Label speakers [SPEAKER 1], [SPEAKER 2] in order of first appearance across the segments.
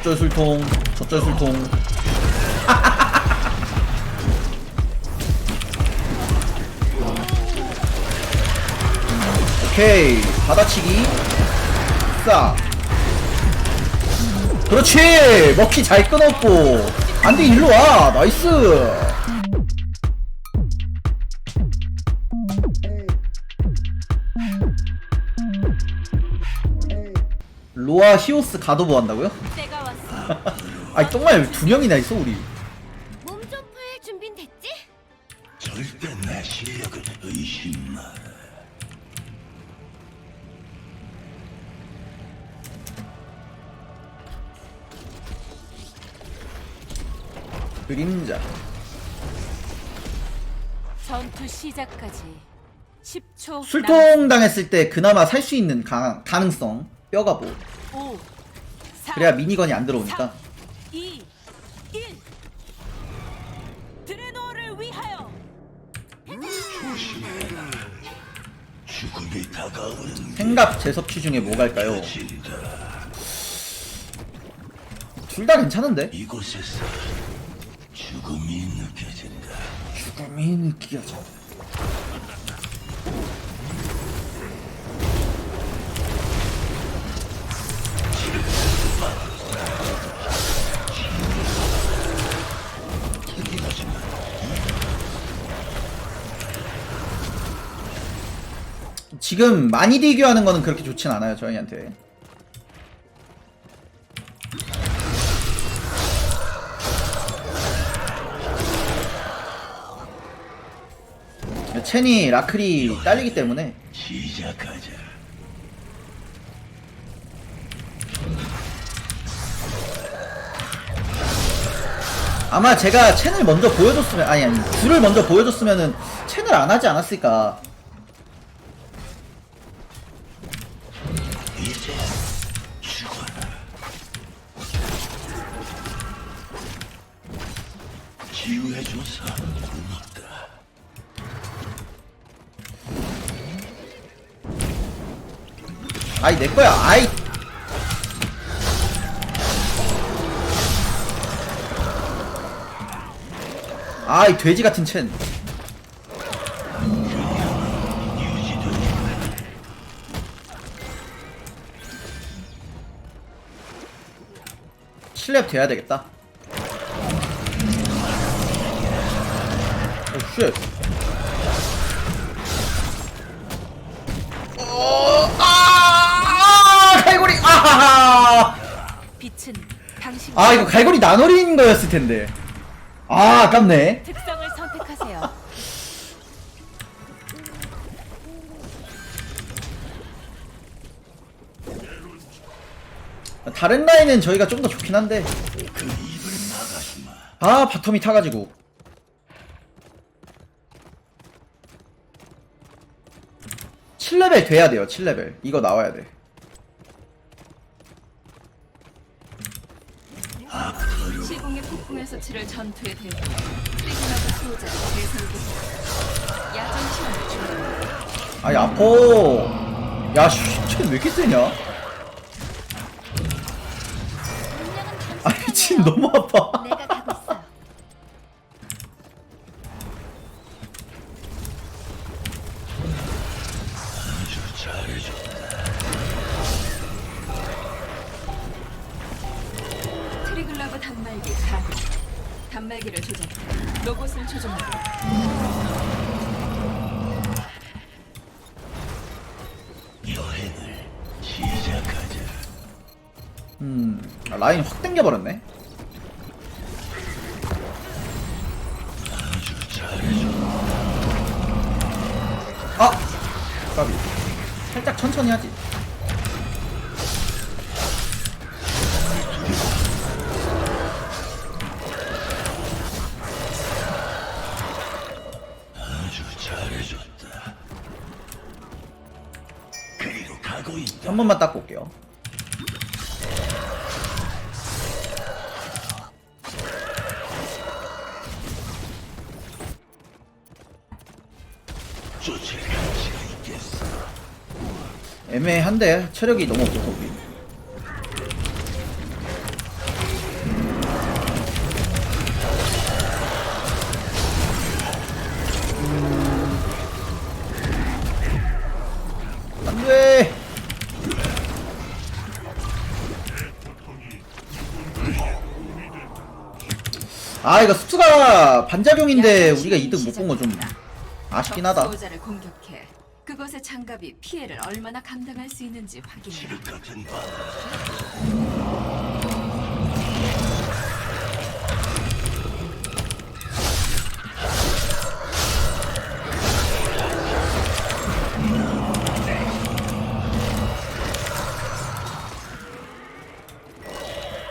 [SPEAKER 1] 어쩔 술통 저쩔 술통. 오케이 받아치기. 싸. 그렇지 먹기 잘 끊었고. 안돼 일로와. 나이스. 로아 히오스 가도보 한다고요?
[SPEAKER 2] 왔어.
[SPEAKER 1] 아니 똥말 두 명이나 있어 우리
[SPEAKER 2] 몸좀 풀 준비는 됐지?
[SPEAKER 3] 절대 내 실력을 의심 마라.
[SPEAKER 1] 그림자
[SPEAKER 2] 전투 시작까지 10초.
[SPEAKER 1] 술통 당했을 때 그나마 살 수 있는 가, 가능성 뼈가 뭐
[SPEAKER 2] 5, 4,
[SPEAKER 1] 그래야 미니건이 안 들어오니까
[SPEAKER 2] 2, 1. 드레노를 위하여.
[SPEAKER 3] 죽음이 다가오는
[SPEAKER 1] 생각 재섭취 중에 뭐 갈까요?
[SPEAKER 3] 진다.
[SPEAKER 1] 둘 다 괜찮은데?
[SPEAKER 3] 이곳에서 죽음이 느껴진다.
[SPEAKER 1] 죽음이 느껴져 지금 많이 대교하는 거는 그렇게 좋진 않아요 저희한테. 첸이 라클이 딸리기 때문에.
[SPEAKER 3] 시작하자.
[SPEAKER 1] 아마 제가 첸을 먼저 보여줬으면 아니 아니 줄을 먼저 보여줬으면은 첸을 안 하지 않았을까 아이 내 거야. 아이. 아이 돼지 같은 첸. 실랩 돼야 되겠다. 오 쉣. 어, 아, 갈고리, 아하하.
[SPEAKER 2] 빛은 당신
[SPEAKER 1] 아, 이거 갈고리 나노리인 거였을 텐데. 아, 아깝네.
[SPEAKER 2] 특성을 선택하세요.
[SPEAKER 1] 다른 라인은 저희가 좀 더 좋긴 한데.
[SPEAKER 3] 아,
[SPEAKER 1] 바텀이 타가지고. 칠레벨 돼야 돼요, 7레벨. 이거 나와야 돼.
[SPEAKER 2] 폭풍에서 치를 전투의 대표 트리그나드 수호자 대설부 야전 시험을 준비
[SPEAKER 1] 아이, 아파. 야, 씨, 쟤왜 이렇게 세냐? 아, 미친, 너무 아파. 음, 아, 라인 확 당겨버렸네.
[SPEAKER 3] 아!
[SPEAKER 1] 까비. 살짝 천천히 하지.
[SPEAKER 3] 쫓을
[SPEAKER 1] 애매한데 체력이 너무 없어서 우리. 안돼. 아 이거 수투가 반작용인데 우리가 이득 못 본 거 좀 아쉽긴 하다.
[SPEAKER 2] 수호자를 공격해. 그것의 장갑이 피해를 얼마나 감당할 수 있는지 확인해.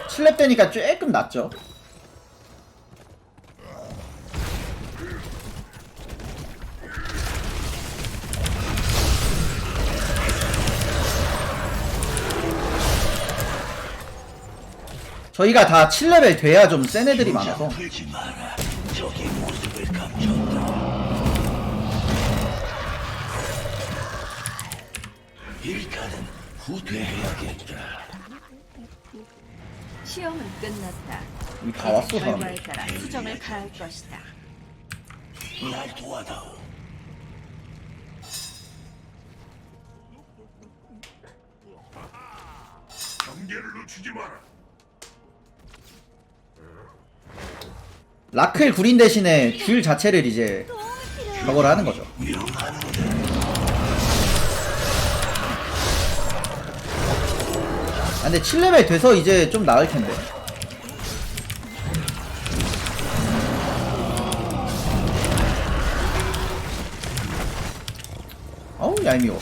[SPEAKER 1] 칠렙 되니까 조금 낫죠 저희가 다 7레벨 돼야 좀 센 애들이 많아서.
[SPEAKER 3] 일단은 후퇴해야겠다.
[SPEAKER 2] 시험은 끝났다.
[SPEAKER 1] 다 왔어
[SPEAKER 2] 결과에
[SPEAKER 1] 사람들
[SPEAKER 2] 따라 수정을 가할 것이다.
[SPEAKER 3] 날 도와다오. 경계를 늦추지 마라
[SPEAKER 1] 라클 구린 대신에 귤 자체를 이제 저걸 하는 거죠 아, 근데 7레벨 돼서 이제 좀 나을 텐데. 어우 얄미워.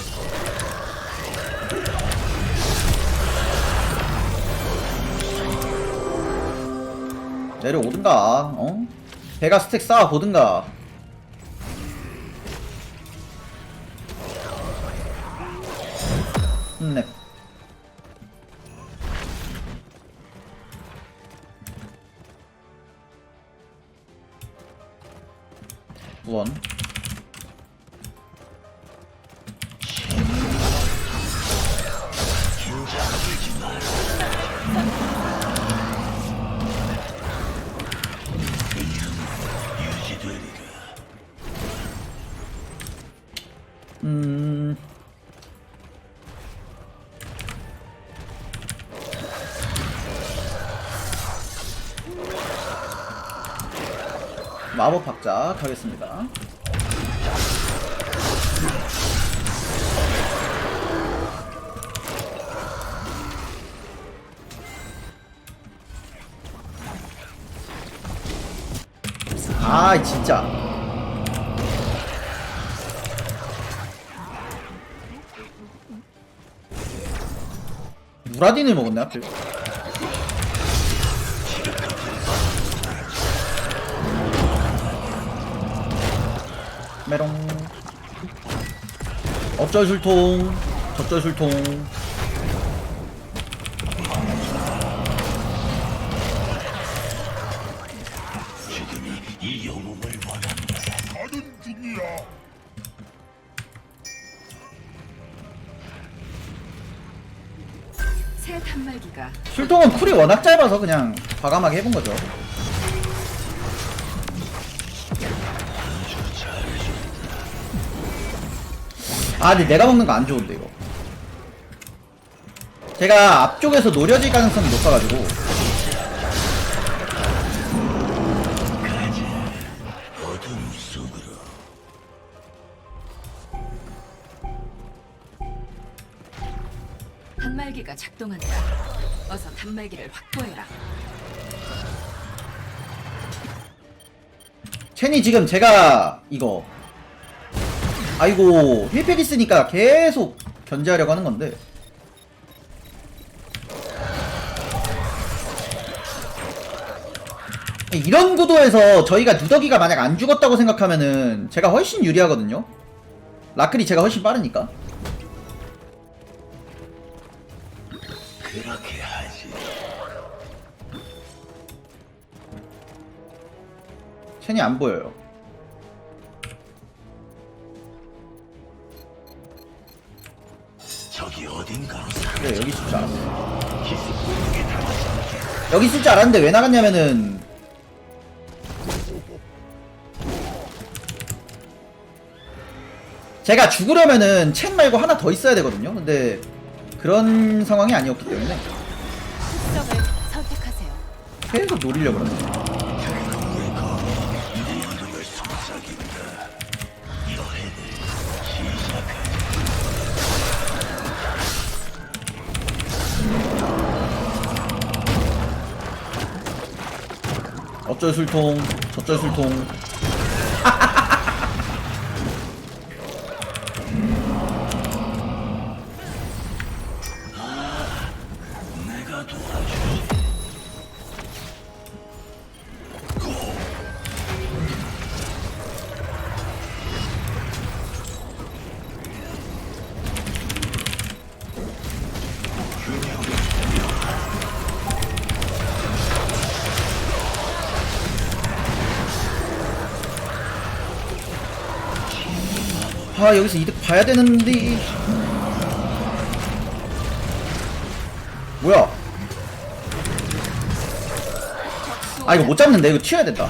[SPEAKER 1] 내려오든가, 어? 배가 스택 쌓아 보든가. 음. 마법 박자 가겠습니다. 아 진짜 무라딘을 먹었네 하필 메롱. 어쩔 술통 저쩔 술통 워낙 짧아서 그냥 과감하게 해본 거죠. 아 근데 내가 먹는 거 안 좋은데 이거. 제가 앞쪽에서 노려질 가능성이 높아가지고
[SPEAKER 2] 작동한다. 어서 단말기를 확보해라.
[SPEAKER 1] 첸이 지금 제가 이거 아이고 힐팩 있으니까 계속 견제하려고 하는 건데 이런 구도에서 저희가 누더기가 만약 안 죽었다고 생각하면은 제가 훨씬 유리하거든요 라클이 제가 훨씬 빠르니까
[SPEAKER 3] 그렇게 하지.
[SPEAKER 1] 첸이 안 보여요.
[SPEAKER 3] 저기 어딘가로
[SPEAKER 1] 그래 여기 있을 줄 알았어. 여기 있을 줄 알았는데 왜 나갔냐면은. 제가 죽으려면은 첸 말고 하나 더 있어야 되거든요. 근데 그런 상황이 아니었기 때문에
[SPEAKER 2] 특성을 선택하세요.
[SPEAKER 1] 계속 노리려고 그러네. 어쩔 술통, 저쩔 술통. 아 여기서 이득 봐야 되는데. 뭐야? 아 이거 못 잡는데? 이거 튀어야 된다.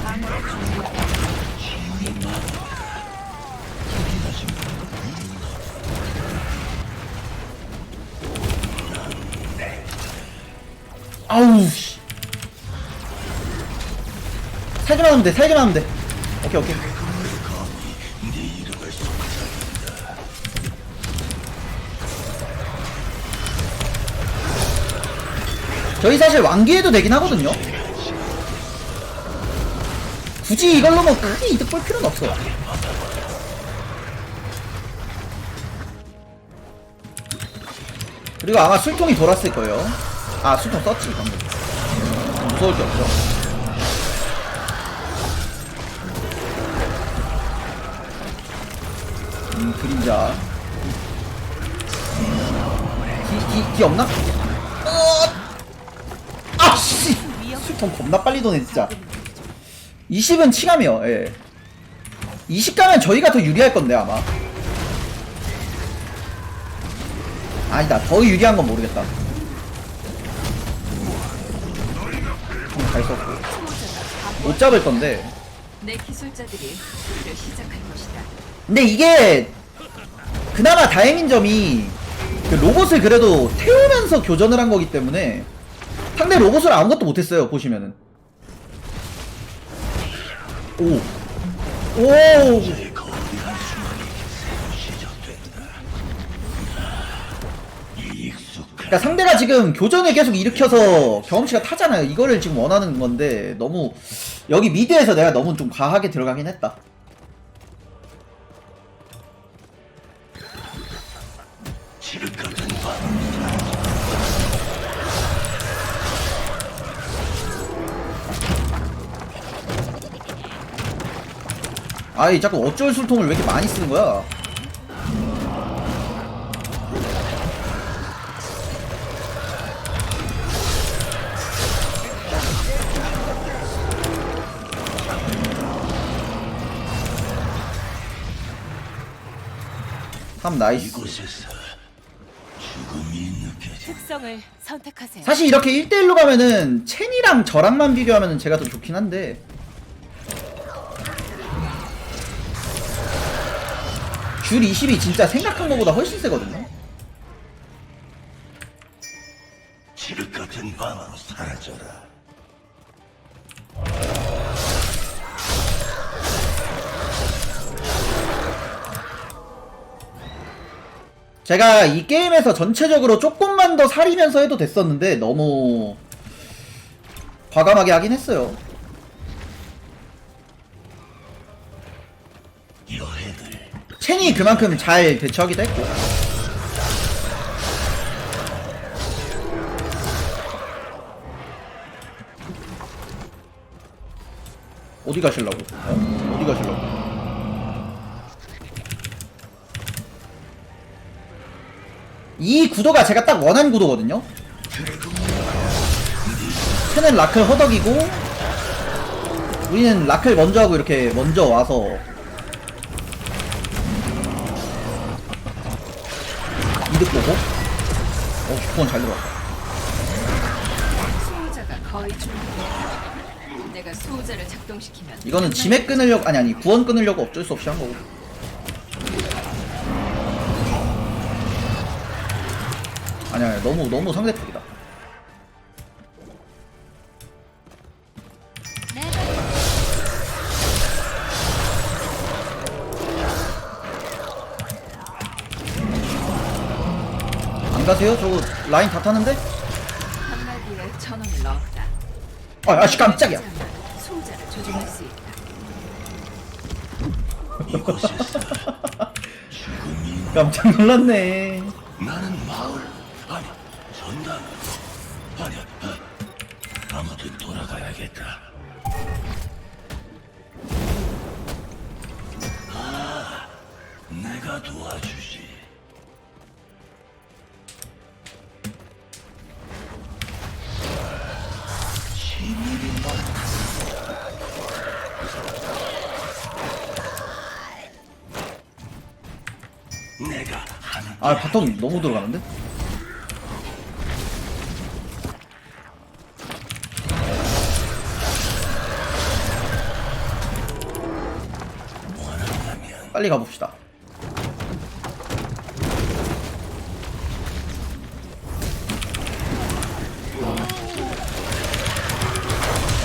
[SPEAKER 1] 아우 씨. 살기만 하면 돼 살기만 하면 돼. 오케이 오케이 저희 사실 완기해도 되긴 하거든요. 굳이 이걸로 뭐 크게 이득 볼 필요는 없어. 그리고 아마 술통이 돌았을 거예요. 아 술통 썼지 방금. 무서울 게 없죠. 음 그림자. 기, 기, 기 없나? 술통 겁나 빨리 도네 진짜. 20은 치감이요 예. 20 가면 저희가 더 유리할 건데 아마. 아니다 더 유리한 건 모르겠다. 음, 잘 썼고. 못 잡을 건데.
[SPEAKER 2] 내 기술자들이 일을 시작할 것이다.
[SPEAKER 1] 근데 이게 그나마 다행인 점이 그 로봇을 그래도 태우면서 교전을 한 거기 때문에 상대 로봇을 아무것도 못했어요 보시면은 오 오! 그러니까 상대가 지금 교전을 계속 일으켜서 경험치가 타잖아요. 이거를 지금 원하는 건데 너무 여기 미드에서 내가 너무 좀 과하게 들어가긴 했다.
[SPEAKER 3] 칠흑 같은 밤.
[SPEAKER 1] 아이 자꾸 어쩔 술통을 왜 이렇게 많이 쓰는 거야? 참 나이스.
[SPEAKER 3] 이곳에서 죽음이 느껴져.
[SPEAKER 2] 특성을 선택하세요.
[SPEAKER 1] 사실 이렇게 1대1로 가면은 첸이랑 저랑만 비교하면은 제가 더 좋긴 한데 줄 20이 진짜 생각한 것보다 훨씬 세거든요
[SPEAKER 3] 칠흑 같은 밤으로 사라져라.
[SPEAKER 1] 제가 이 게임에서 전체적으로 조금만 더 살이면서 해도 됐었는데 너무 과감하게 하긴 했어요 첸이 그만큼 잘 대처하기도 했고 어디 가실라고? 어? 어디 가실라고? 이 구도가 제가 딱 원한 구도거든요. 첸은 라클 허덕이고 우리는 라클 먼저 하고 이렇게 먼저 와서 어, 오, 9번 잘 들어왔다. 이거는 지맥 끊으려고, 아니, 아니, 구원 끊으려고 어쩔 수 없이 한 거고. 아니, 아니, 너무, 너무 상대적이다. 가세요? 저거 라인 다 타는데?
[SPEAKER 2] 한마디에 천 원을 넣었다.
[SPEAKER 1] 아, 아씨 깜짝이야
[SPEAKER 2] 손자를 조종할 수 있다.
[SPEAKER 1] 깜짝 놀랐네
[SPEAKER 3] 아
[SPEAKER 1] 바텀 너무 들어가는데? 빨리 가봅시다.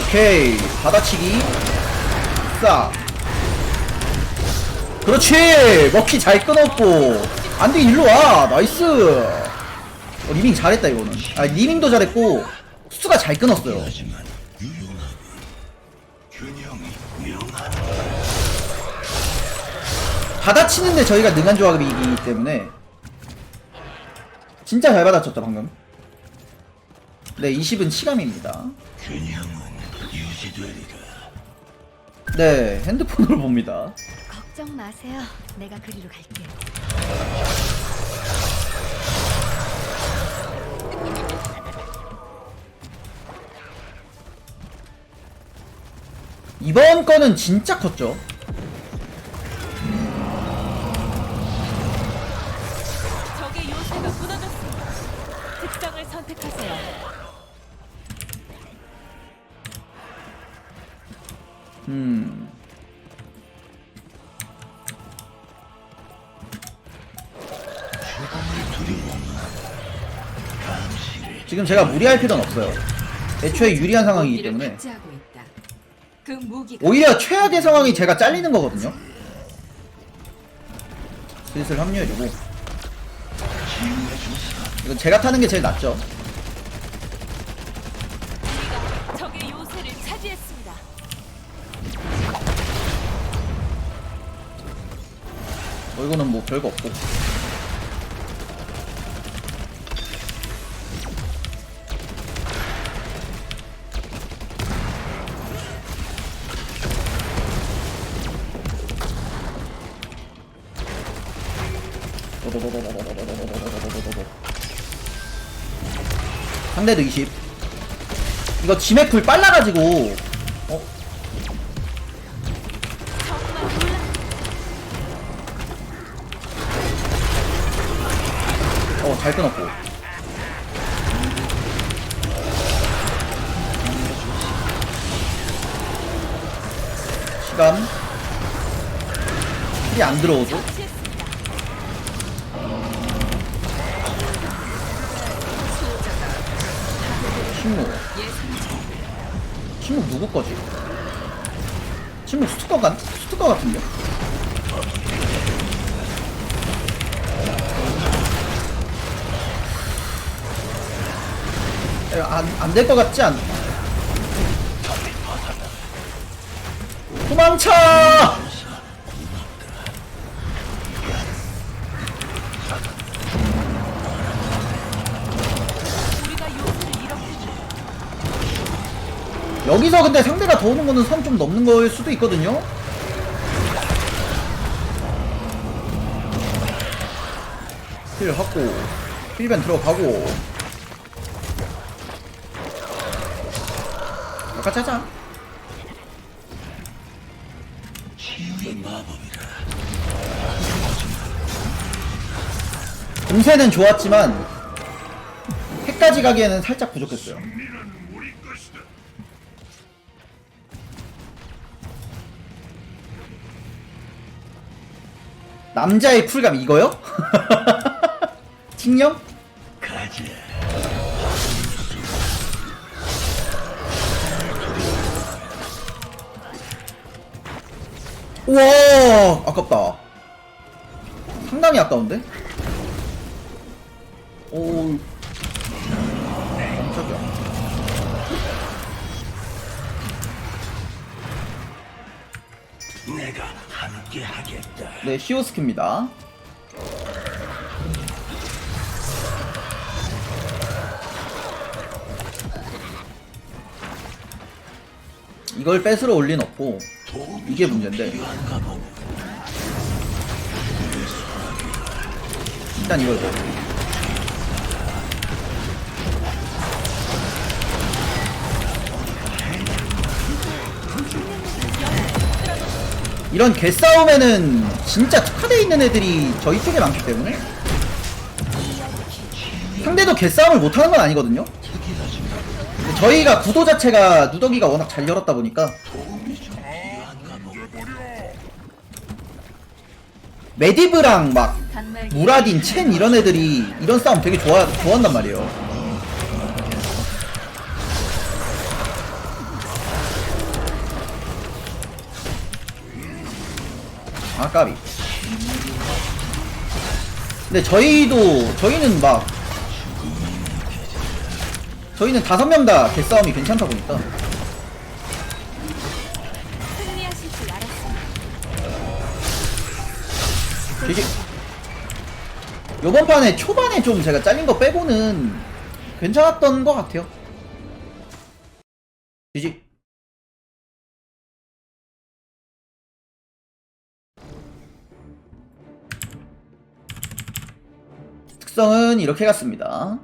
[SPEAKER 1] 오케이 받아치기. 싹 그렇지 먹기 잘 끊었고 안돼 일로 와. 나이스. 어, 리밍 잘했다 이거는. 아 리밍도 잘했고 수가 잘 끊었어요. 받아치는데 저희가 능한 조합이기 때문에 진짜 잘 받아쳤죠 방금. 네 20은 치감입니다. 네 핸드폰으로 봅니다
[SPEAKER 4] 걱정 마세요. 내가 그리로 갈게요.
[SPEAKER 1] 이번 거는 진짜 컸죠
[SPEAKER 5] 적의 요새가 무너졌습니다. 특성을 선택하세요.
[SPEAKER 1] 음 지금 제가 무리할 필요는 없어요. 애초에 유리한 상황이기 때문에.
[SPEAKER 2] 그
[SPEAKER 1] 오히려 최악의 상황이 제가 잘리는 거거든요. 슬슬 합류해주고. 이건 제가 타는 게 제일 낫죠. 어, 이거는 뭐 별거 없고 상대도 20 이거 지맥풀 빨라가지고 어? 어, 잘 끊었고. 시간. 힐이 안 들어오죠? 누구 거지? 침묵 스투커 같, 스투커 같은데? 안, 안될 것 같지 않? 도 여기서 근데 상대가 더 오는 거는 선 좀 넘는 거일 수도 있거든요? 힐 하고, 힐벤 들어가고. 아까 짜자. 공세는 좋았지만, 핵까지 가기에는 살짝 부족했어요. 남자의 쿨감 이거요? 팅령?
[SPEAKER 3] 가자.
[SPEAKER 1] 우와 아깝다 상당히 아까운데? 오 네 히오스키입니다. 이걸 뺏으러 올 리는 없고 이게 문제인데. 일단 이걸 줘 이런 개싸움에는 진짜 특화되어 있는 애들이 저희 쪽에 많기 때문에 상대도 개싸움을 못하는 건 아니거든요. 저희가 구도 자체가 누더기가 워낙 잘 열었다 보니까 메디브랑 막 무라딘, 첸 이런 애들이 이런 싸움 되게 좋아, 좋아한단 말이에요 아 까비. 근데 저희도 저희는 막 저희는 다섯 명 다 개싸움이 괜찮다 보니까
[SPEAKER 5] 승리하실 줄 알았습니다.
[SPEAKER 1] 되게 요번 판에 초반에 좀 제가 잘린 거 빼고는 괜찮았던 것 같아요. 지지 특성은 이렇게 갔습니다